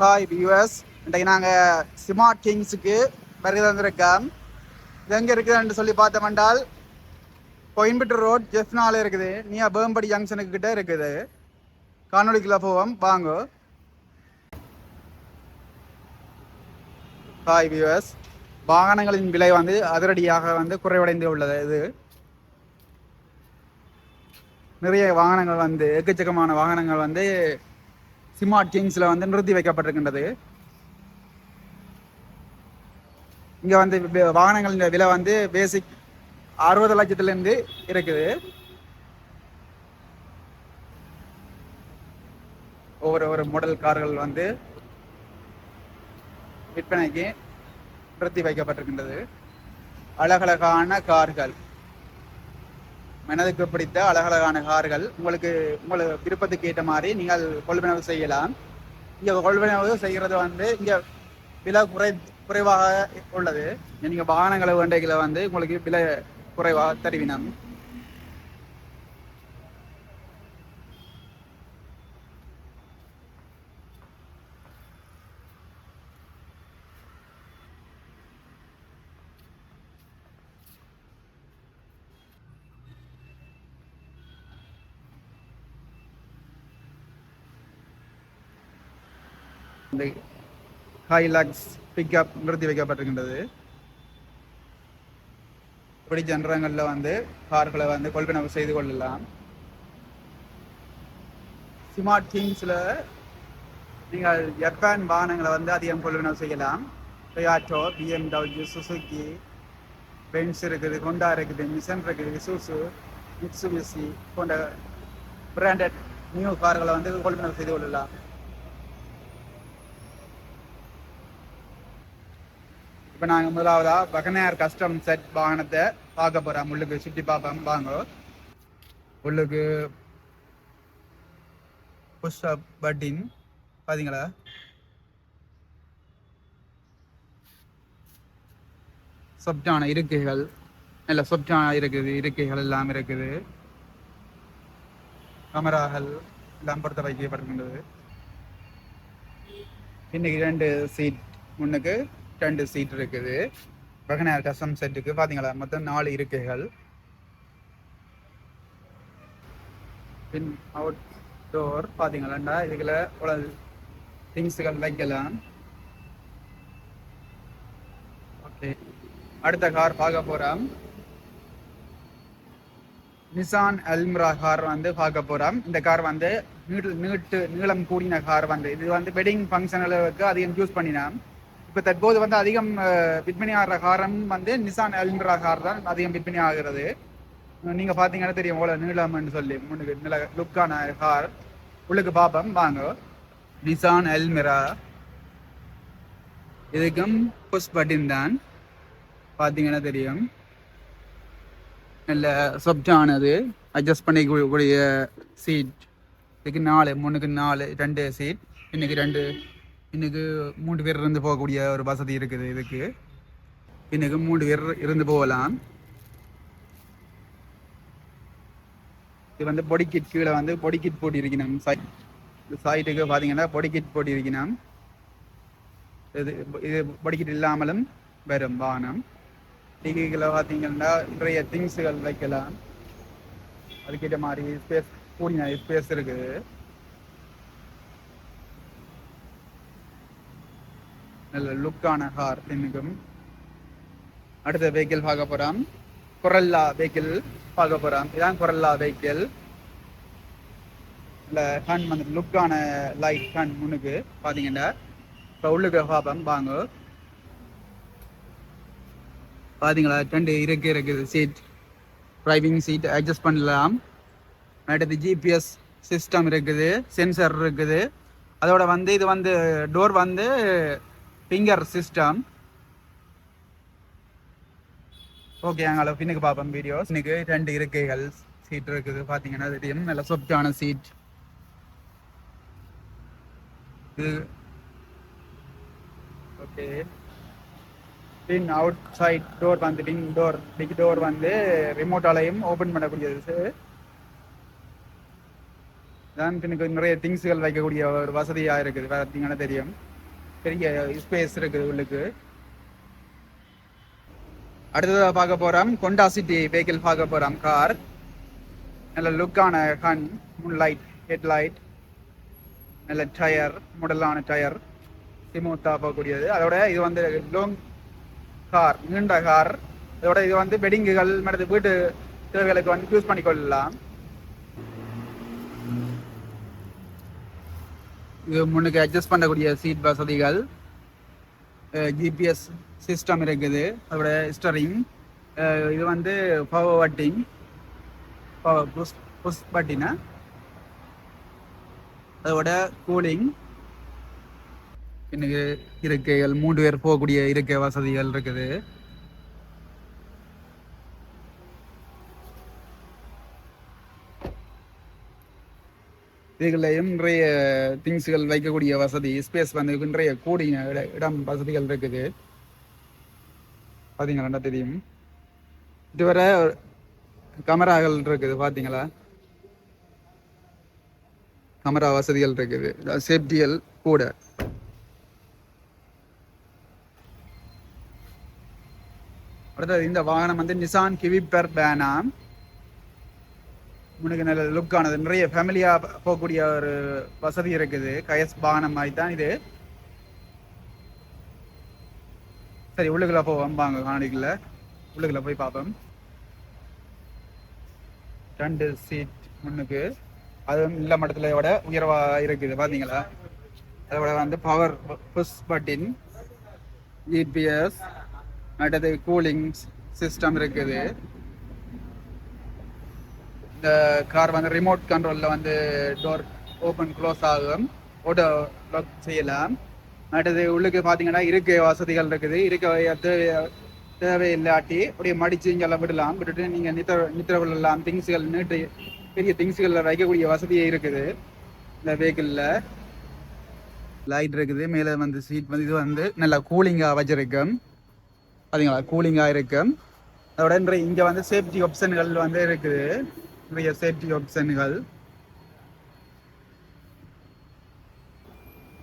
Hi viewers இன்றைக்கு நாங்கள் smart கிங்ஸுக்கு வருகை தந்திருக்கோம். இது எங்கே இருக்குதுன்னு சொல்லி பார்த்தோம்னால் கோயம்புத்தூர் ரோட் ஜெஃப்னால இருக்குது. நியா பேம்படி ஜங்ஷனுக்கு கிட்டே இருக்குது. காணொலிக்குள்ள போவோம். வாங்க. ஹாய் வியூவர்ஸ் வாகனங்களின் விலை வந்து அதிரடியாக வந்து குறைவடைந்து உள்ளது. இது நிறைய வாகனங்கள் வந்து எக்கச்சக்கமான வாகனங்கள் வந்து சிமாட் கிங்ஸில் வந்து நிறுத்தி வைக்கப்பட்டிருக்கின்றது. இங்கே வந்து வாகனங்களின் விலை வந்து பேசிக் அறுபது லட்சத்துலேருந்து இருக்குது. ஒவ்வொரு ஒரு மாடல் கார்கள் வந்து விற்பனைக்கு நிறுத்தி வைக்கப்பட்டிருக்கின்றது. அழகழகான கார்கள். மனதுக்கு பிடித்த அழகழகான கார்கள் உங்களுக்கு உங்களுக்கு விருப்பத்துக்கு ஏற்ற மாதிரி நீங்கள் கொள்வனவு செய்யலாம். இங்கே கொள்வனவு செய்கிறது வந்து இங்கே விலை குறை குறைவாக உள்ளது. நீங்கள் வாகனங்களை வேண்டைகளை வந்து உங்களுக்கு விலை குறைவாக தருவினம். இந்த ஹைலாக்ஸ் பிக்கப் நிறுத்தி வைக்கப்பட்டிருக்கின்றது. இப்படி ஜனரங்களில் வந்து கார்களை வந்து கொள்வனவு செய்து கொள்ளலாம். ஸ்மார்ட் கிங்ஸில் நீங்கள் ஜப்பான் வாகனங்களை வந்து அதிகம் கொள்வனவு செய்யலாம். டொயாட்டோ பிஎம்டபிள்யூ சுசுகி பென்ஸ் இருக்குது ஹோண்டா இருக்குது மிஷன் இருக்குது சூசு மிட்சுபிசி போன்ற பிராண்டட் நியூ கார்களை வந்து கொள்வனவு செய்து கொள்ளலாம். இப்போ நாங்கள் முதலாவதா பகனையார் கஸ்டம் செட் வாகனத்தை பார்க்க போகிறோம் உள்ளுக்கு சுற்றி பார்ப்போம். வாங்க. உள்ளுக்கு புஷ் அப் பட்டின் பார்த்தீங்களா சொப்டான இருக்கைகள். நல்ல சொப்டான இருக்குது. இருக்கைகள் எல்லாம் இருக்குது. கமராகள் எல்லாம் பொறுத்த வைக்கப்படுகின்றது இன்னைக்கு ரெண்டு சீட் முன்னுக்கு ரெண்டு சீட் இருக்குது. வகனார் கஸ்டம் செட்டுக்கு பார்த்தீங்களா மொத்தம் நாலு இருக்கைகள். பின் அவுட் டோர் பார்த்தீங்களாண்டா இதுக்குள்ள உள்ள திங்ஸுகள் வைக்கலாம். ஓகே அடுத்த கார் பார்க்க போகிறோம் நிசான் அல்ம்ரா கார் வந்து பார்க்க போகிறோம் இந்த கார் வந்து நீட்டு நீட்டு நீளம் கூடின கார் வந்து இது வந்து வெட்டிங் ஃபங்க்ஷனுக்கு அதிகம் யூஸ் பண்ணினோம் இப்போ தற்போது வந்து அதிகம் விற்பனை ஆகிற காரம் வந்து நிசான் அல்ன்ற கார் தான் அதிகம் விற்பனை ஆகிறது. நீங்க பாத்தீங்கன்னா தெரியும் ஓல நீளம்னு சொல்லி முன்னுக்கு நில லுக்கான கார். உள்ளுக்கு பாப்போம் வாங்க. Nissan Almera. இதுக்கும் புஷ் பட்டின் தான். பார்த்தீங்கன்னா தெரியும். நல்ல சொப்டானது அட்ஜஸ்ட் பண்ணிக்கூடிய சீட் இதுக்கு நாலு மூணுக்கு நாலு ரெண்டு சீட் இன்னைக்கு ரெண்டு இன்னைக்கு மூன்று பேர் இருந்து போகக்கூடிய ஒரு வசதி இருக்குது இதுக்கு. இன்னைக்கு மூன்று பேர் இருந்து போகலாம். இது வந்து பொடி கிட் கீழே வந்து பொடி கிட் போட்டு இருக்கணும் சைட்டுக்கு பார்த்தீங்கன்னா பொடி கிட் இருக்கணும் இது இது பொடி கிட் இல்லாமலும் வரும் வாகனம் டிகிகளை பார்த்தீங்கன்னா நிறைய திங்ஸுகள் வைக்கலாம். அதுக்கேற்ற மாதிரி ஸ்பேஸ் கூடிய ஸ்பேஸ் இருக்குது. நல்ல லுக்கான கார் இன்னைக்கும் அடுத்த வெஹிக்கிள் பார்க்க போகிறோம் கொரல்லா வெஹிக்கிள் பார்க்க போகிறோம் இதான் கொரல்லா வெஹிக்கிள் இல்லை கண் வந்து லுக்கான லைட் கண் முன்னுக்கு பார்த்தீங்கன்னா இப்போ உள்ளுக்கு பார்ப்போம். வாங்க. பார்த்தீங்களா? ரெண்டு இருக்கு இருக்குது சீட் டிரைவிங் சீட் அட்ஜஸ்ட் பண்ணலாம். அடுத்து ஜிபிஎஸ் சிஸ்டம் இருக்குது சென்சர் இருக்குது. அதோட வந்து இது வந்து டோர் வந்து ஃபிங்கர் சிஸ்டம் ஓகே அங்கே பின்னுக்கு பார்ப்போம் வீடியோஸ் இன்னைக்கு ரெண்டு இருக்கைகள் சீட் இருக்குது. பார்த்தீங்கன்னா தெரியும். நல்ல சொப்டான சீட் இது. ஓகே பின் அவுட் சைட் டோர் வந்து பின் டோர் பிக் டோர் வந்து ரிமோட்டாலையும் ஓப்பன் பண்ணக்கூடியது. தான் பின்னுக்கு நிறைய திங்ஸுகள் வைக்கக்கூடிய ஒரு வசதியாக இருக்குது. பார்த்தீங்கன்னா தெரியும். பெரிய ஸ்பேஸ் இருக்குது உள்ளுக்கு. அடுத்ததாக பார்க்க போகிறோம் கொண்டா சிட்டி வெஹிக்கிள் பார்க்க போகிறோம் கார். நல்ல லுக்கான ஹன் முன் லைட் ஹெட் லைட் நல்ல டயர் முடலான டயர் சிமூத்தா போகக்கூடியது. அதோட இது வந்து லாங் கார் நீண்ட கார் இதோட இது வந்து வெடிங்குகள் மற்றது வீட்டு தேவைகளுக்கு வந்து யூஸ் பண்ணிக்கொள்ளலாம். முன்னுக்கு அட்ஜஸ்ட் பண்ணக்கூடிய சீட் வசதிகள் ஜிபிஎஸ் சிஸ்டம் இருக்குது. அதோட ஸ்டரிங் இது வந்து பவர் வட்டிங் பவர் புஷ் புஷ் பட்டினா அதோட கூலிங் எனக்கு இருக்கைகள் மூன்று பேர் போகக்கூடிய இருக்கை வசதிகள் இருக்குது. இதுகளையும் நிறைய திங்ஸுகள் வைக்கக்கூடிய வசதி ஸ்பேஸ் வந்து நிறைய கூடிய இடம் வசதிகள் இருக்குது. பார்த்தீங்களா தெரியும்? இதுவரை கமராகள் இருக்குது பார்த்தீங்களா கமரா வசதிகள் இருக்குது. சேஃப்டிகள் கூட. அடுத்தது இந்த வாகனம் வந்து நிசான் கிவிப்பர் பேனா உனக்கு நல்ல லுக் ஆனது நிறைய ஃபேமிலியா போகக்கூடிய ஒரு வசதி இருக்குது. கயஸ் பானம் மாதிரி தான் இது. சரி உள்ளுக்குள்ள போவோம். வாங்க காணிக்கல உள்ளுக்குள்ள போய் பார்ப்போம். ரெண்டு சீட் முன்னுக்கு. அதுவும் இல்ல மட்டத்தில் விட உயர்வா இருக்குது. பாத்தீங்களா அதோட வந்து பவர் புஷ் பட்டின் ஜிபிஎஸ் அடுத்தது கூலிங் சிஸ்டம் இருக்குது. இந்த கார் வந்து ரிமோட் கண்ட்ரோலில் வந்து டோர் ஓப்பன் க்ளோஸ் ஆகும். ஓட்டோ லாக் செய்யலாம். அடுத்தது உள்ளுக்கு பார்த்தீங்கன்னா இருக்கை வசதிகள் இருக்குது. இருக்கை தேவை தேவையில்லாட்டி அப்படியே மடிச்சு இங்கெல்லாம் விடலாம். விட்டுட்டு நீங்கள் நித்திர நித்திர விடலாம் திங்ஸுகள் நீட்டு பெரிய திங்ஸுகளில் வைக்கக்கூடிய வசதியே இருக்குது. இந்த வெஹிக்கிளில் லைட் இருக்குது. மேலே வந்து சீட் வந்து இது வந்து நல்லா கூலிங்காக வச்சிருக்கும். பார்த்தீங்களா கூலிங்காக இருக்கும். அதோட இங்கே வந்து சேஃப்டி ஆப்ஷன்கள் வந்து இருக்குது. நிறைய சேஃப்டி ஆப்ஷன்கள்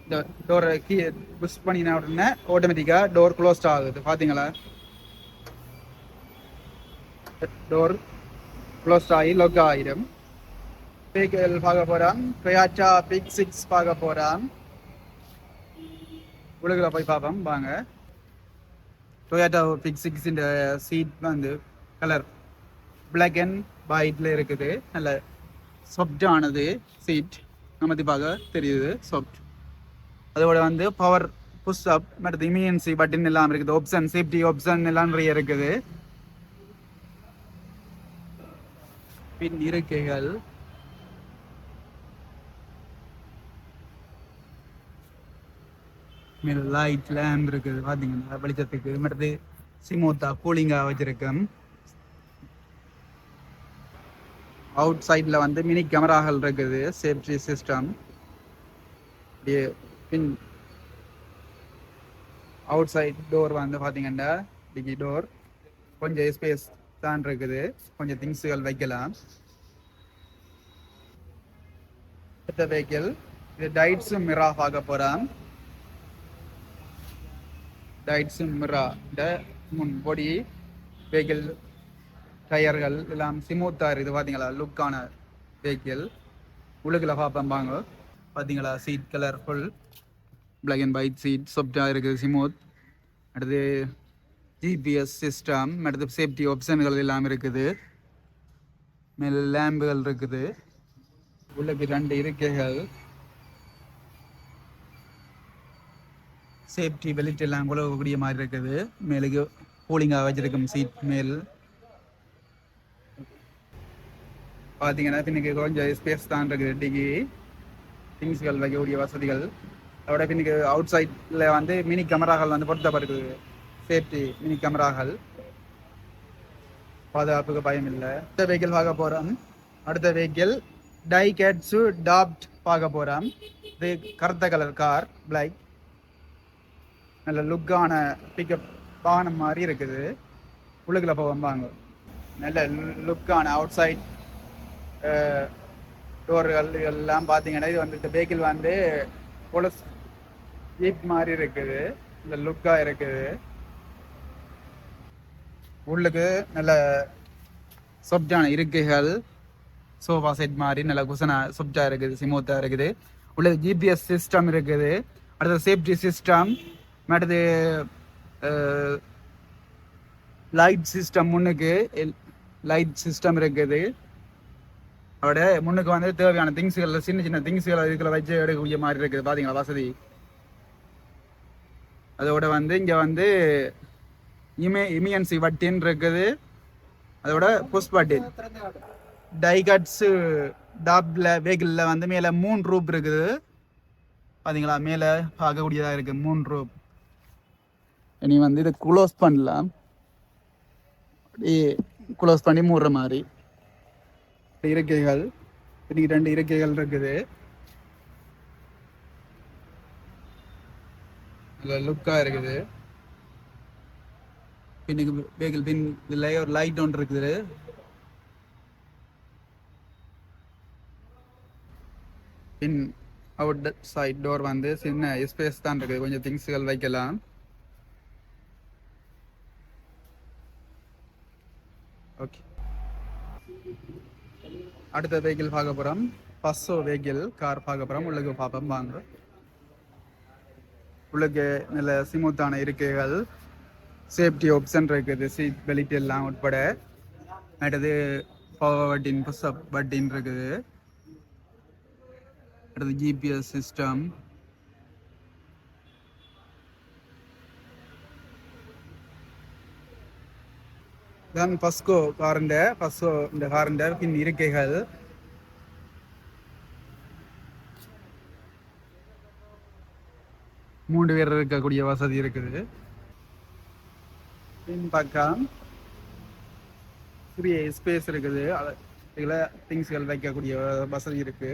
இந்த டோரை கீ புஷ் பண்ணின உடனே ஆட்டோமேட்டிக்காக டோர் க்ளோஸ்ட் ஆகுது. பார்த்தீங்களா டோர் க்ளோஸ்ட் ஆகி லொக் ஆகிடும் வெஹிக்கிள் பார்க்க போகிறான் டொயாட்டா பிக் சிக்ஸ் பார்க்க போகிறான் உலகில் போய் பார்ப்போம். வாங்க. டொயாட்டோ பிக் சிக்ஸின் சீட் வந்து கலர் பிளாக் அண்ட் ஒயிட்ல இருக்குது. நல்ல சாஃப்டானது சீட் நமது பார்க்க தெரியுது சாஃப்ட் அதோட வந்து பவர் புஷ் அப் மற்றது இமியன்சி பட்டன் எல்லாம் இருக்குது. ஆப்ஷன் சேஃப்டி ஆப்ஷன் எல்லாம் நிறைய இருக்குது. பின் இருக்கைகள். மேல லைட் லேம்ப் இருக்குது பார்த்தீங்கன்னா வெளிச்சத்துக்கு. மற்றது சிமோத்தா கூலிங்கா வச்சுருக்கேன் அவுட் சைடில் வந்து மினி கேமராக்கள் இருக்குது சேஃப்டி சிஸ்டம் பின் அவுட் சைட் டோர் வந்து பார்த்தீங்கன்னா டிகி டோர் கொஞ்சம் ஸ்பேஸ் தான் இருக்குது. கொஞ்சம் திங்ஸுகள் வைக்கலாம். அடுத்த வெஹிக்கிள் இது டைட்ஸும் மிரா பார்க்க போகிறோம் டைட்ஸும் மிரா இந்த முன் பொடி வெஹிக்கிள் டயர்கள் எல்லாம் சிமோத்தார் இது பார்த்தீங்களா லுக்கான வெஹிக்கிள் உலகில் பார்ப்பாங்க பார்த்தீங்களா seat colour full black and white seat சாஃப்டாக இருக்குது சிமோத் அடுத்து ஜிபிஎஸ் சிஸ்டம் அடுத்து சேஃப்டி ஆப்ஷன்கள் எல்லாம் இருக்குது. மேலே லேம்புகள் இருக்குது. உள்ளக்கு ரெண்டு இருக்கைகள். சேஃப்டி பெல்ட் எல்லாம் கூடிய மாதிரி இருக்குது. மேலுக்கு கூலிங்காக வச்சிருக்கும் சீட் மேல். பார்த்தீங்கன்னா பின்னுக்கு கொஞ்சம் ஸ்பேஸ் தான் இருக்குது டிகி திங்ஸ்கள் வைக்கக்கூடிய வசதிகள். அதோட பின்னுக்கு அவுட் சைடில் வந்து மினி கேமராக்கள் வந்து பொருத்தப்பட்டிருக்குது சேஃப்டி மினி கேமராக்கள் பாதுகாப்புக்கு பயம் இல்லை. அடுத்த வெஹிக்கிள் பார்க்க போகிறோம் அடுத்த வெஹிக்கிள் டை கேட்ஸு டாப்ட் பார்க்க போகிறோம் இது கருத்த கலர் கார் பிளாக் நல்ல லுக்கான பிக்கப் வாகனம் மாதிரி இருக்குது. உள்ளுக்குள்ள போவோம் நல்ல லுக்கான அவுட் சைட் டோர்கள் எல்லாம் பார்த்தீங்கன்னா இது வந்து இந்த வெஹிக்கிள் வந்து பொலஸ் ஜீப் மாதிரி இருக்குது. இந்த லுக்காக இருக்குது. உள்ளுக்கு நல்ல சொப்டான இருக்கைகள் சோஃபா செட் மாதிரி நல்ல குசனா சொப்டா இருக்குது சிமோத்தா இருக்குது. உள்ள ஜிபிஎஸ் சிஸ்டம் இருக்குது. அடுத்தது சேஃப்டி சிஸ்டம் அடுத்தது லைட் சிஸ்டம் முன்னுக்கு லைட் சிஸ்டம் இருக்குது. அதோட முன்னுக்கு வந்து தேவையான திங்ஸ்கள் சின்ன சின்ன திங்ஸ்களை இதுக்குள்ள வச்சு எடுக்கக்கூடிய மாதிரி இருக்குது. பார்த்தீங்களா வசதி? அதோட வந்து இங்கே வந்து இமே இமியன்சி வட்டின் இருக்குது. அதோட புஷ் வட்டின் டைகட்ஸு டாப்ல வெஹிக்கிளில் வந்து மேலே மூணு ரூப் இருக்குது. பார்த்தீங்களா மேலே பார்க்கக்கூடியதாக இருக்குது மூணு ரூப். இனி வந்து இதை க்ளோஸ் பண்ணலாம். அப்படியே க்ளோஸ் பண்ணி மூடுற மாதிரி. இருக்கைகள் இன்னைக்கு ரெண்டு இருக்கைகள் இருக்குது. நல்ல லுக்காக இருக்குது. பின்னுக்கு வெஹிக்கிள் பின் இதில் ஒரு லைட் ஒன்று இருக்குது. பின் அவுட் சைட் டோர் வந்து சின்ன ஸ்பேஸ் தான் இருக்குது. கொஞ்சம் திங்ஸ்கள் வைக்கலாம். ஓகே அடுத்த வெஹிக்கிள் பார்க்க போகிறோம் பஸ்ஸோ வெஹிக்கிள் கார் பார்க்க போகிறோம் உள்ளுக்கு பார்ப்போம் வாங்க. உள்ளுக்கு நல்ல சிமுத்தான இருக்கைகள். சேஃப்டி ஆப்ஷன் இருக்குது. சீட் பெல்ட் எல்லாம் உட்பட. அடுத்தது பவர் பட்டின் புஷ்அப் பட்டின் இருக்குது. அடுத்து ஜிபிஎஸ் சிஸ்டம் ഇതാണ് ഫസ്കോ കാറിൻ്റെ ഫസ്കോൻ്റെ കാറിൻ്റെ പിന്നെ ഇരിക്കുക അത് மூன்று பேர் இருக்கக்கூடிய வசதி இருக்குது. பின் பக்கம் சிறிய ஸ்பேஸ் இருக்குது. இதில் திங்ஸ்கள் வைக்கக்கூடிய வசதி இருக்கு.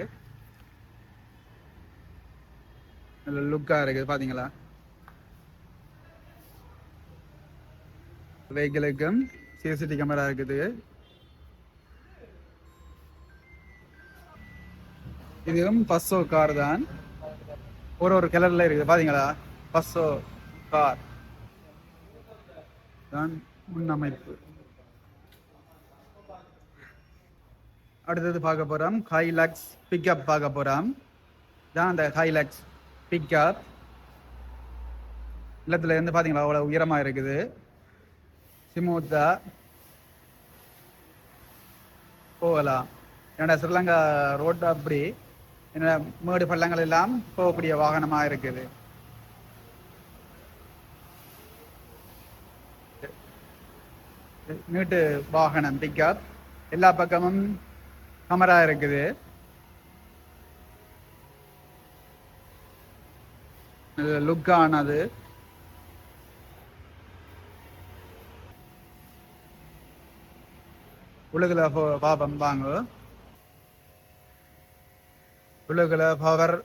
நல்ல லுக்காக இருக்குது பார்த்தீங்களா வெஹிக்கிளுக்கும் சிசிடி கேமரா இருக்குது. இதுவும் பஸ்ஸோ கார் தான். ஒரு ஒரு கலர்ல இருக்குது. பாத்தீங்களா? பஸ்ஸோ கார் தான் முன்னமைப்பு. அடுத்தது பார்க்க போறோம். ஹைலக்ஸ் பிக்கப் பார்க்க போறோம். தான் அந்த ஹைலக்ஸ் பிக்கப் இல்லத்துல இருந்து பாத்தீங்களா? அவ்வளவு உயரமா இருக்குது. சிமுதா. போகலாம். என்னோட ஸ்ரீலங்கா ரோட் அப்படி? என்னோட மேடு பள்ளங்கள் எல்லாம் போகக்கூடிய வாகனமாக இருக்குது. நீட்டு வாகனம் பிக்கப் எல்லா பக்கமும் கமரா இருக்குது. லுக்கானது உலகில் பாபம் வாங்க உலகில் பவர்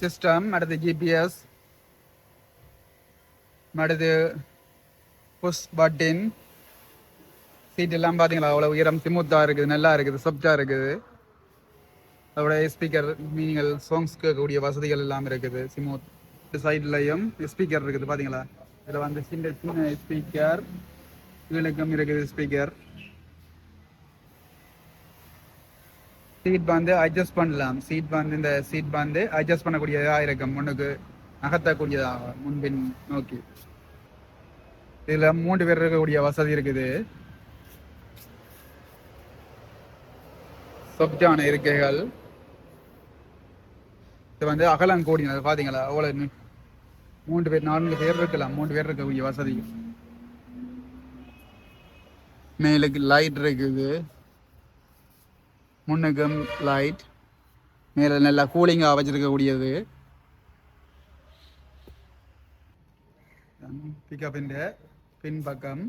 சிஸ்டம் அடுத்து ஜிபிஎஸ் அடுத்து புஷ் பட்டின் சீட் எல்லாம் பார்த்தீங்களா? அவ்வளோ உயரம் சிமுத்தாக இருக்குது நல்லா இருக்குது சொப்டாக இருக்குது. அதோட ஸ்பீக்கர் நீங்கள் சாங்ஸ் கேட்கக்கூடிய வசதிகள் எல்லாம் இருக்குது. சிமுத் சைட்லையும் ஸ்பீக்கர் இருக்குது பார்த்தீங்களா? இதில் வந்து சின்ன சின்ன ஸ்பீக்கர் கீழுக்கும் இருக்குது ஸ்பீக்கர் சீட் வந்து அட்ஜஸ்ட் பண்ணலாம். சீட் வந்து இந்த சீட் வந்து அட்ஜஸ்ட் பண்ணக்கூடியதாக இருக்கும். முன்னுக்கு நகர்த்தக்கூடியதாக முன்பின் நோக்கி. இதுல மூன்று பேர் இருக்கக்கூடிய வசதி இருக்குது. சொப்டான இருக்கைகள். இது வந்து அகலம் கூடினது. பாத்தீங்களா? அவ்வளவு மூன்று பேர் நான்கு பேர் இருக்கலாம். மூன்று பேர் இருக்கக்கூடிய வசதி. மேலுக்கு லைட் இருக்குது. முன்னுக்கும் லைட் மேலே நல்லா கூலிங்காக வச்சிருக்கக்கூடியது. பிக்கப்பின் பின்பக்கம்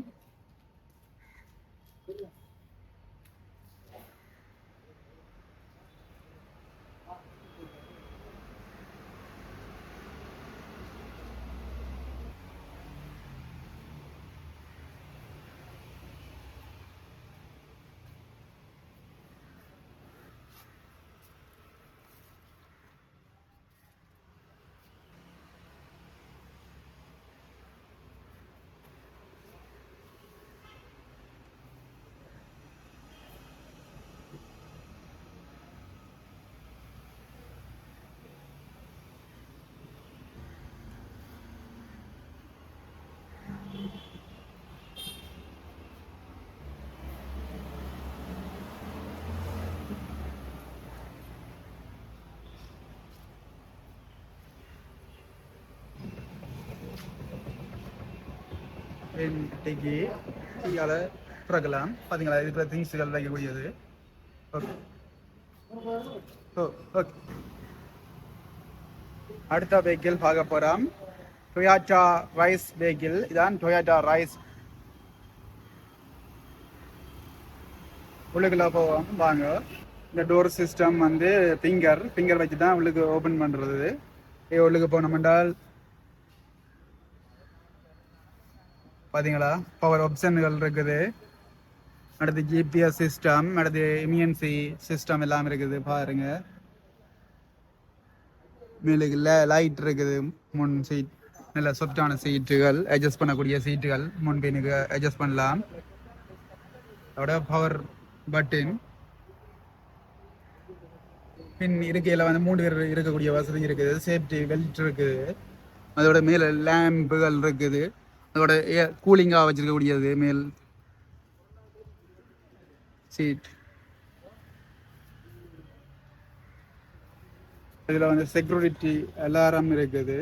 டிக்கி கீழே திறக்கலாம் பார்த்தீங்களா இருக்கிற திங்ஸுகள் வைக்கக்கூடியது. ஓகே ஓ ஓகே அடுத்த வெஹிக்கிள் பார்க்க போகிறோம் டொயாட்டா ரைஸ் வெஹிக்கிள் இதான் டொயாட்டா ரைஸ் உள்ளுக்குள்ள போவோம். வாங்க. இந்த டோர் சிஸ்டம் வந்து ஃபிங்கர் ஃபிங்கர் வச்சு தான் உள்ளுக்கு ஓப்பன் பண்ணுறது உள்ளுக்கு போனோம்னால் பார்த்தீங்களா பவர் ஆப்ஷன்கள் இருக்குது. அடுத்து ஜிபிஎஸ் சிஸ்டம் அடுத்து இமியன்சி சிஸ்டம் எல்லாம் இருக்குது. பாருங்க. மேலுக்கு லைட் இருக்குது. முன் சீட் நல்ல சொஃப்டான சீட்டுகள் அட்ஜஸ்ட் பண்ணக்கூடிய சீட்டுகள் முன்பினுக்கு அட்ஜஸ்ட் பண்ணலாம். அதோட பவர் பட்டின் பின் இருக்கையில் வந்து மூணு பேர் இருக்கக்கூடிய வசதி இருக்குது. சேஃப்டி பெல்ட் இருக்குது. அதோட மேலே லேம்புகள் இருக்குது. அதோட கூலிங்காக வச்சிருக்கக்கூடியது மேல். சீட். இதில் வந்து செக்யூரிட்டி அலாரம் இருக்குது.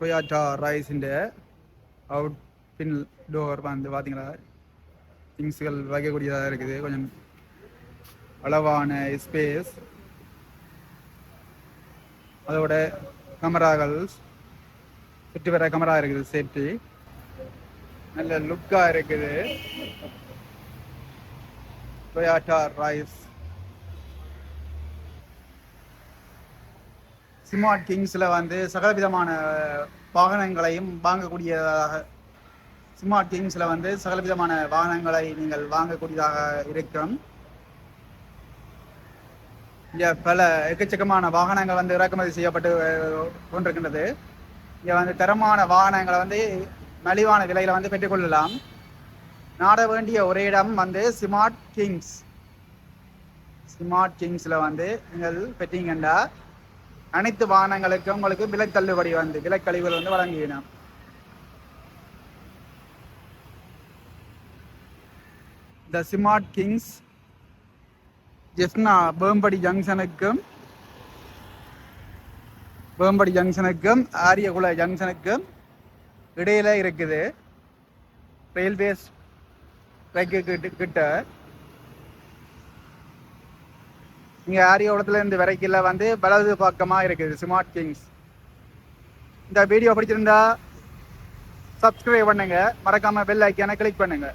டொயாட்டா ரைஸின் அவுட் பின் டோர் வந்து பார்த்தீங்களா திங்ஸ்கள் வைக்கக்கூடியதாக இருக்குது. கொஞ்சம் அளவான ஸ்பேஸ் அதோட கேமராக்கள் சுற்றி வர கேமரா இருக்குது சேஃப்டி நல்ல லுக்காக இருக்குது. டொயாட்டா ரைஸ் ஸ்மார்ட் கிங்ஸில் வந்து சகலவிதமான வாகனங்களையும் வாங்கக்கூடியதாக ஸ்மார்ட் கிங்ஸில் வந்து சகலவிதமான வாகனங்களை நீங்கள் வாங்கக்கூடியதாக இருக்கும். இங்கே பல எக்கச்சக்கமான வாகனங்கள் வந்து இறக்குமதி செய்யப்பட்டு கொண்டிருக்கின்றது. இங்கே வந்து தரமான வாகனங்களை வந்து மலிவான விலையில் வந்து பெற்றுக்கொள்ளலாம் நாட வேண்டிய ஒரே இடம் வந்து ஸ்மார்ட் கிங்ஸ் ஸ்மார்ட் கிங்ஸில் வந்து நீங்கள் பெற்றீங்கன்னா அனைத்து வாகனங்களுக்கும் உங்களுக்கு விலை தள்ளுபடி வந்து விலைக்கழிவுகள் வந்து வழங்கினோம் த ஸ்மார்ட் கிங்ஸ் ஜெஃப்னா பேம்படி ஜங்ஷனுக்கும் பேம்படி ஜங்ஷனுக்கும் ஆரியகுல ஜங்ஷனுக்கும் இடையில இருக்குது ரயில்வேஸ் ட்ரைக்கு கிட்ட கிட்ட. இங்க ஆரியோளத்துல இருந்து வரைக்கில வந்து வலது பக்கமா இருக்குது ஸ்மார்ட் கிங்ஸ் இந்த வீடியோ பிடிச்சிருந்தா சப்ஸ்கிரைப் பண்ணுங்க. மறக்காம பெல் ஐக்கானை கிளிக் பண்ணுங்க.